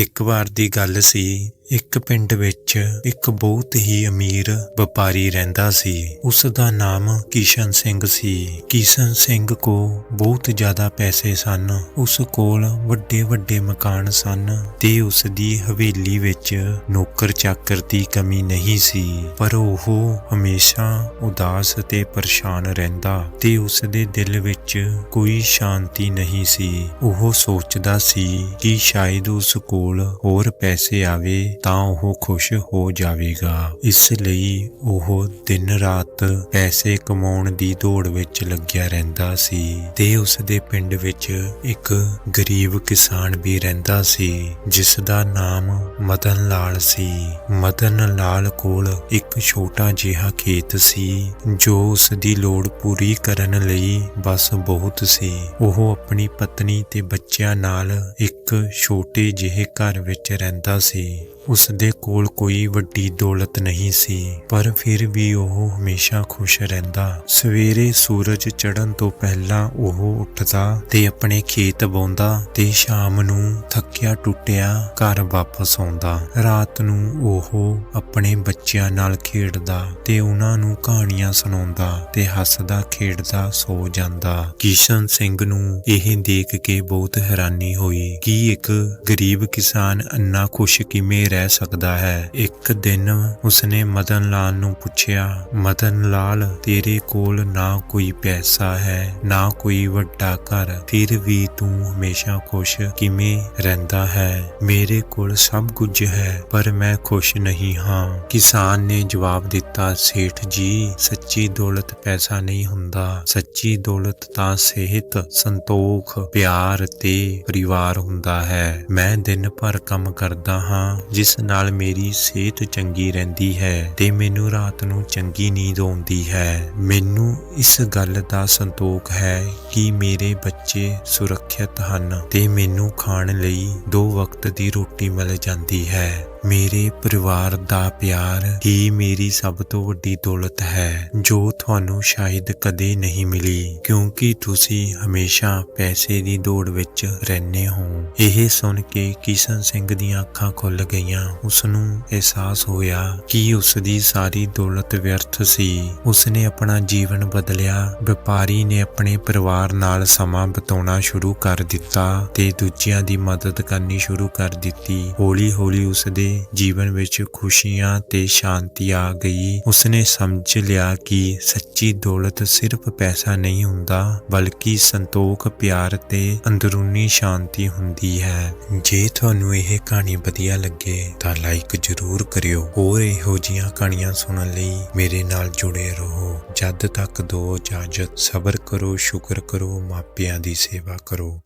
ਇੱਕ ਵਾਰ ਦੀ ਗੱਲ ਸੀ। ਇੱਕ ਪਿੰਡ ਵਿੱਚ ਇੱਕ ਬਹੁਤ ਹੀ ਅਮੀਰ ਵਪਾਰੀ ਰਹਿੰਦਾ ਸੀ। ਉਸ ਦਾ ਨਾਮ ਕਿਸ਼ਨ ਸਿੰਘ ਸੀ। ਕਿਸ਼ਨ ਸਿੰਘ ਕੋ ਬਹੁਤ ਜ਼ਿਆਦਾ ਪੈਸੇ ਸਨ। ਉਸ ਕੋਲ ਵੱਡੇ ਵੱਡੇ ਮਕਾਨ ਸਨ ਤੇ ਉਸ ਦੀ ਹਵੇਲੀ ਵਿੱਚ ਨੌਕਰ ਚਾਕਰ ਦੀ ਕਮੀ ਨਹੀਂ ਸੀ। ਪਰ ਉਹ ਹਮੇਸ਼ਾ ਉਦਾਸ ਤੇ ਪਰੇਸ਼ਾਨ ਰਹਿੰਦਾ ਤੇ ਉਸ ਦੇ ਦਿਲ ਵਿੱਚ ਕੋਈ ਸ਼ਾਂਤੀ ਨਹੀਂ ਸੀ। ਉਹ ਸੋਚਦਾ ਸੀ ਕਿ ਸ਼ਾਇਦ ਉਸ ਕੋਲ ਕੋਲ ਹੋਰ ਪੈਸੇ ਆਵੇ ਤਾਂ ਉਹ ਖੁਸ਼ ਹੋ ਜਾਵੇਗਾ। ਇਸ ਲਈ ਉਹ ਦਿਨ ਰਾਤ ਪੈਸੇ ਕਮਾਉਣ ਦੀ ਦੌੜ ਵਿੱਚ ਲੱਗਿਆ ਰਹਿੰਦਾ ਸੀ ਤੇ ਉਸ ਦੇ ਪਿੰਡ ਵਿੱਚ ਇੱਕ ਗਰੀਬ ਕਿਸਾਨ ਵੀ ਰਹਿੰਦਾ ਸੀ, ਜਿਸ ਦਾ ਨਾਮ ਮਦਨ ਲਾਲ ਸੀ। ਮਦਨ ਲਾਲ ਕੋਲ ਇੱਕ ਛੋਟਾ ਜਿਹਾ ਖੇਤ ਸੀ, ਜੋ ਉਸ ਦੀ ਲੋੜ ਪੂਰੀ ਕਰਨ ਲਈ ਬਸ ਬਹੁਤ ਸੀ। ਉਹ ਆਪਣੀ ਪਤਨੀ ਤੇ ਬੱਚਿਆਂ ਨਾਲ ਇੱਕ ਇੱਕ ਛੋਟੇ ਜਿਹੇ ਘਰ ਵਿੱਚ ਰਹਿੰਦਾ ਸੀ। ਉਸ ਦੇ ਕੋਲ ਕੋਈ ਵੱਡੀ ਦੌਲਤ ਨਹੀਂ ਸੀ, ਪਰ ਫਿਰ ਵੀ ਉਹ ਹਮੇਸ਼ਾ ਖੁਸ਼ ਰਹਿੰਦਾ। ਸਵੇਰੇ ਸੂਰਜ ਚੜ੍ਹਨ ਤੋਂ ਪਹਿਲਾਂ ਉਹ ਉੱਠਦਾ ਤੇ ਆਪਣੇ ਖੇਤ ਬਾਉਂਦਾ ਤੇ ਸ਼ਾਮ ਨੂੰ ਥੱਕਿਆ ਟੁੱਟਿਆ ਘਰ ਵਾਪਸ ਆਉਂਦਾ। ਰਾਤ ਨੂੰ ਉਹ ਆਪਣੇ ਬੱਚਿਆਂ ਨਾਲ ਖੇਡਦਾ ਤੇ ਉਹਨਾਂ ਨੂੰ ਕਹਾਣੀਆਂ ਸੁਣਾਉਂਦਾ ਤੇ ਹੱਸਦਾ ਖੇਡਦਾ ਸੋ ਜਾਂਦਾ। ਕਿਸ਼ਨ ਸਿੰਘ ਨੂੰ ਇਹ ਦੇਖ ਕੇ ਬਹੁਤ ਹੈਰਾਨੀ ਹੋਈ ਕਿ ਇੱਕ ਗਰੀਬ ਕਿਸਾਨ ਇੰਨਾ ਖੁਸ਼ ਕਿਵੇਂ ਰਹਿ ਸਕਦਾ ਹੈ। ਇੱਕ ਦਿਨ ਉਸਨੇ ਮਦਨ ਲਾਲ ਨੂੰ ਪੁੱਛਿਆ, ਮਦਨ ਲਾਲ, ਤੇਰੇ ਕੋਲ ਨਾ ਕੋਈ ਪੈਸਾ ਹੈ, ਨਾ ਕੋਈ ਵੱਡਾ ਘਰ। ਫਿਰ ਵੀ ਤੂੰ ਹਮੇਸ਼ਾ ਖੁਸ਼ ਕਿਵੇਂ ਰਹਿੰਦਾ ਹੈ? ਮੇਰੇ ਕੋਲ ਸਭ ਕੁਝ ਹੈ, ਪਰ ਮੈਂ ਖੁਸ਼ ਨਹੀਂ ਹਾਂ। ਕਿਸਾਨ ਨੇ ਜਵਾਬ ਦਿੱਤਾ, ਸੇਠ ਜੀ, ਸੱਚੀ ਦੌਲਤ ਪੈਸਾ ਨਹੀਂ ਹੁੰਦਾ। ਸੱਚੀ ਦੌਲਤ ਤਾਂ ਸਿਹਤ, ਸੰਤੋਖ, ਪਿਆਰ ਤੇ ਪਰਿਵਾਰ ਹੁੰਦਾ ਹੈ। ਮੈਂ ਦਿਨ ਭਰ ਕੰਮ ਕਰਦਾ ਹਾਂ ਜਿਸ ਨਾਲ ਮੇਰੀ ਸਿਹਤ ਚੰਗੀ ਰਹਿੰਦੀ ਹੈ ਤੇ ਮੈਨੂੰ ਰਾਤ ਨੂੰ ਚੰਗੀ ਨੀਂਦ ਆਉਂਦੀ ਹੈ। ਮੈਨੂੰ ਇਸ ਗੱਲ ਦਾ ਸੰਤੋਖ ਹੈ ਕਿ ਮੇਰੇ ਬੱਚੇ ਸੁਰੱਖਿਅਤ ਹਨ ਤੇ ਮੈਨੂੰ ਖਾਣ ਲਈ ਦੋ ਵਕਤ ਦੀ ਰੋਟੀ ਮਿਲ ਜਾਂਦੀ ਹੈ। ਮੇਰੇ ਪਰਿਵਾਰ ਦਾ ਪਿਆਰ ਹੀ ਮੇਰੀ ਸਭ ਤੋਂ ਵੱਡੀ ਦੌਲਤ ਹੈ, ਜੋ ਤੁਹਾਨੂੰ ਸ਼ਾਇਦ ਕਦੇ ਨਹੀਂ ਮਿਲੀ, ਕਿਉਂਕਿ ਤੁਸੀਂ ਹਮੇਸ਼ਾ ਪੈਸੇ ਦੀ ਦੌੜ ਵਿੱਚ ਰਹਿੰਦੇ ਹੋ। ਇਹ ਸੁਣ ਕੇ ਕਿਸ਼ਨ ਸਿੰਘ ਦੀਆਂ ਅੱਖਾਂ ਖੁੱਲ ਗਈਆਂ। ਉਸ ਨੂੰ ਅਹਿਸਾਸ ਹੋਇਆ ਕਿ ਉਸ ਦੀ ਸਾਰੀ ਦੌਲਤ ਵਿਅਰਥ ਸੀ। ਉਸ ਨੇ ਆਪਣਾ ਜੀਵਨ ਬਦਲਿਆ। ਵਪਾਰੀ ਨੇ ਆਪਣੇ ਪਰਿਵਾਰ ਨਾਲ ਸਮਾਂ ਬਿਤਾਉਣਾ ਸ਼ੁਰੂ ਕਰ ਦਿੱਤਾ ਤੇ ਦੂਜਿਆਂ ਦੀ ਮਦਦ ਕਰਨੀ ਸ਼ੁਰੂ ਕਰ ਦਿੱਤੀ। ਹੌਲੀ-ਹੌਲੀ ਉਸ ਦੇ ਜੀਵਨ ਵਿੱਚ ਖੁਸ਼ੀਆਂ ਤੇ ਸ਼ਾਂਤੀ ਆ ਗਈ। ਉਸਨੇ ਸਮਝ ਲਿਆ ਕਿ ਸੱਚੀ ਦੌਲਤ ਸਿਰਫ ਪੈਸਾ ਨਹੀਂ ਹੁੰਦਾ, ਬਲਕਿ ਸੰਤੋਖ, ਪਿਆਰ ਤੇ ਅੰਦਰੂਨੀ ਸ਼ਾਂਤੀ ਹੁੰਦੀ ਹੈ। ਜੇ ਤੁਹਾਨੂੰ ਇਹ ਕਹਾਣੀ ਵਧੀਆ ਲੱਗੇ, ਤਾਂ ਲਾਈਕ ਜ਼ਰੂਰ ਕਰਿਓ। ਹੋਰ ਇਹੋ ਜੀਆਂ ਕਹਾਣੀਆਂ ਸੁਣਨ ਲਈ ਮੇਰੇ ਨਾਲ ਜੁੜੇ ਰਹੋ। ਜਦ ਤੱਕ ਦੋ ਇਜਾਜ਼ਤ ਸਬਰ ਕਰੋ, ਸ਼ੁਕਰ ਕਰੋ, ਮਾਪਿਆਂ ਦੀ ਸੇਵਾ ਕਰੋ।